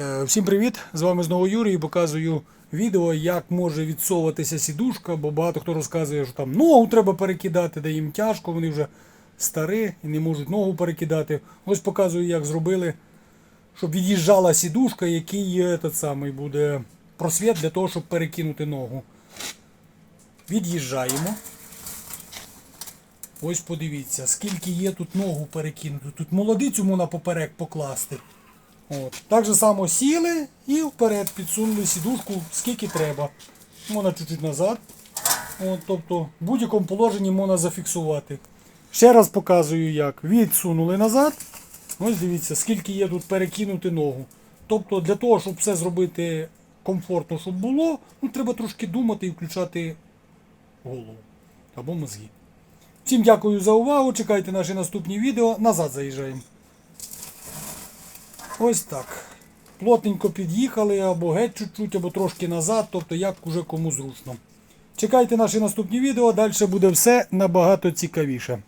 Е, Всім привіт! З вами знову Юрій і показую відео, як може відсовуватися сідушка, бо багато хто розказує, що там ногу треба перекидати, де їм тяжко, вони вже старі і не можуть ногу перекидати. Ось показую, як зробили, щоб від'їжджала сідушка, який самий буде просвіт для того, щоб перекинути ногу. Від'їжджаємо. Ось подивіться, скільки є тут ногу перекинути. Тут молодицю можна поперек покласти. От. Так же само сіли і вперед підсунули сідушку скільки треба. Можна чуть-чуть назад. От, тобто в будь-якому положенні можна зафіксувати. Ще раз показую як. Відсунули назад. Ось дивіться, скільки є тут перекинути ногу. Тобто для того, щоб все зробити комфортно, щоб було, ну, треба трошки думати і включати голову або мозги. Всім дякую за увагу. Чекайте наші наступні відео. Назад заїжджаємо. Ось так. Плотненько під'їхали або геть чуть-чуть, або трошки назад, тобто як уже кому зручно. Чекайте наші наступні відео, далі буде все набагато цікавіше.